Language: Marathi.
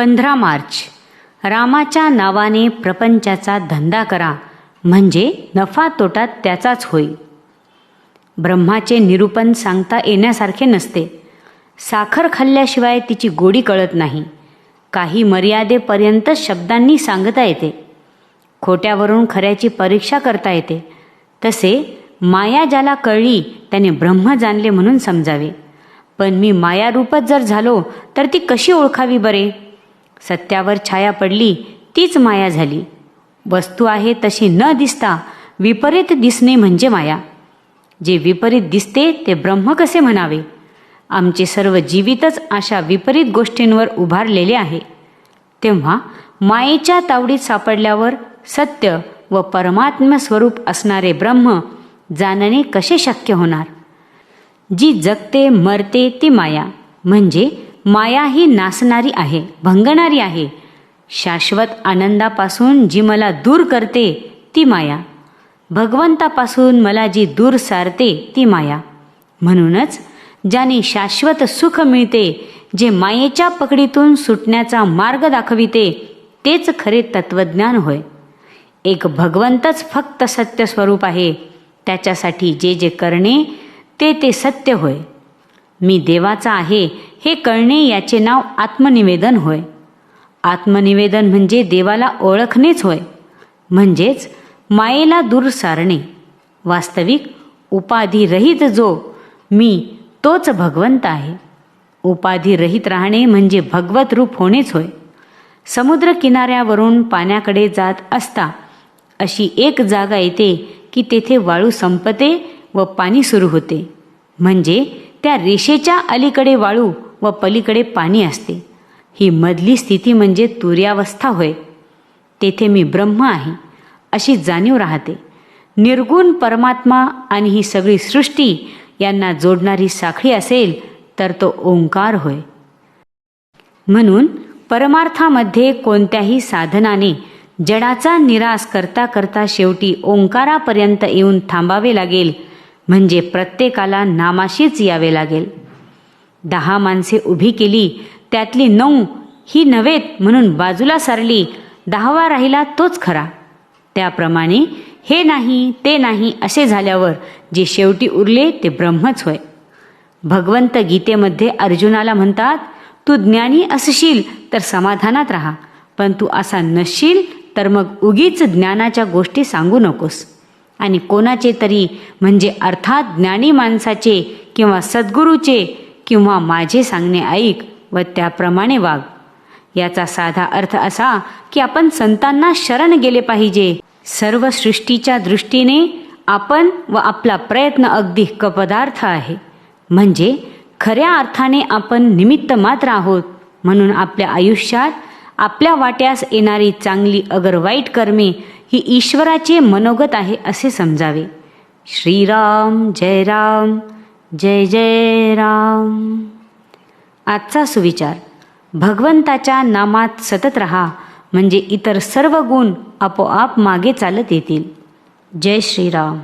पंधरा मार्च. रामाच्या नावाने प्रपंचाचा धंदा करा म्हणजे नफा तोटा त्याचाच होईल ब्रह्माचे निरूपण सांगता येण्यासारखे नसते. साखर खाल्ल्याशिवाय तिची गोडी कळत नाही. काही मर्यादेपर्यंत शब्दांनी सांगता येते. खोट्यावरून खऱ्याची परीक्षा करता येते. तसे माया ज्याला कळली त्याने ब्रह्म जाणले म्हणून समजावे. पण मी मायारूपच जर झालो तर ती कशी ओळखावी बरे? सत्यावर छाया पडली तीच माया झाली. वस्तू आहे तशी न दिसता विपरीत दिसणे म्हणजे माया. जे विपरीत दिसते ते ब्रह्म कसे म्हणावे? आमचे सर्व जीवितच अशा विपरीत गोष्टींवर उभारलेले आहे. तेव्हा मायेच्या तावडीत सापडल्यावर सत्य व परमात्म स्वरूप असणारे ब्रह्म जाणणे कसे शक्य होणार? जी जगते मरते ती माया म्हणजे माया ही नासणारी आहे भंगणारी आहे. शाश्वत आनंदापासून जी मला दूर करते ती माया. भगवंतापासून मला जी दूर सारते ती माया. म्हणूनच ज्याने शाश्वत सुख मिळते जे मायेच्या पकडीतून सुटण्याचा मार्ग दाखविते तेच खरे तत्वज्ञान होय. एक भगवंतच फक्त सत्य स्वरूप आहे त्याच्यासाठी जे जे करणे ते ते सत्य होय. मी देवाचा आहे हे कळणे याचे नाव आत्मनिवेदन होय. आत्मनिवेदन म्हणजे देवाला ओळखणेच होय. म्हणजेच मायेला दूर सारणे. वास्तविक उपाधिरहित जो मी तोच भगवंत आहे. उपाधिरहित राहणे म्हणजे भगवत रूप होणेच होय. समुद्र किनाऱ्यावरून पाण्याकडे जात असता अशी एक जागा येते की तेथे वाळू संपते व पाणी सुरू होते. म्हणजे त्या रेषेच्या अलीकडे वाळू व पलीकडे पाणी असते. ही मधली स्थिती म्हणजे तुर्यावस्था होय. तेथे मी ब्रह्म आहे अशी जाणीव राहते. निर्गुण परमात्मा आणि ही सगळी सृष्टी यांना जोडणारी साखळी असेल तर तो ओंकार होय. म्हणून परमार्थामध्ये कोणत्याही साधनाने जडाचा निराश करता करता शेवटी ओंकारापर्यंत येऊन थांबावे लागेल म्हणजे प्रत्येकाला नामाशीच यावे लागेल. दहा माणसे उभी केली त्यातली नऊ ही नव्हेत म्हणून बाजूला सारली दहावा राहिला तोच खरा. त्याप्रमाणे हे नाही ते नाही असे झाल्यावर जे शेवटी उरले ते ब्रह्मच होय. भगवंत गीतेमध्ये अर्जुनाला म्हणतात तू ज्ञानी असशील तर समाधानात राहा पण तू असा नसशील तर मग उगीच ज्ञानाच्या गोष्टी सांगू नकोस. आणि कोणाचे तरी म्हणजे अर्थात ज्ञानी माणसाचे किंवा सद्गुरूचे किंवा माझे सांगणे ऐक व त्याप्रमाणे वाग. याचा साधा अर्थ असा की आपण संतांना शरण गेले पाहिजे. सर्व सृष्टीच्या दृष्टीने आपण व आपला प्रयत्न अगदी कपदार्थ आहे. म्हणजे खऱ्या अर्थाने आपण निमित्त मात्र आहोत. म्हणून आपल्या आयुष्यात आपल्या वाट्यास येणारी चांगली अगर वाईट कर्मे ही ईश्वराचे मनोगत आहे असे समजावे. श्रीराम जय राम. जय जय राम. आजचा सुविचार. भगवंताच्या नामात सतत रहा म्हणजे इतर सर्व गुण आपोआप मागे चालत येतील. जय श्रीराम.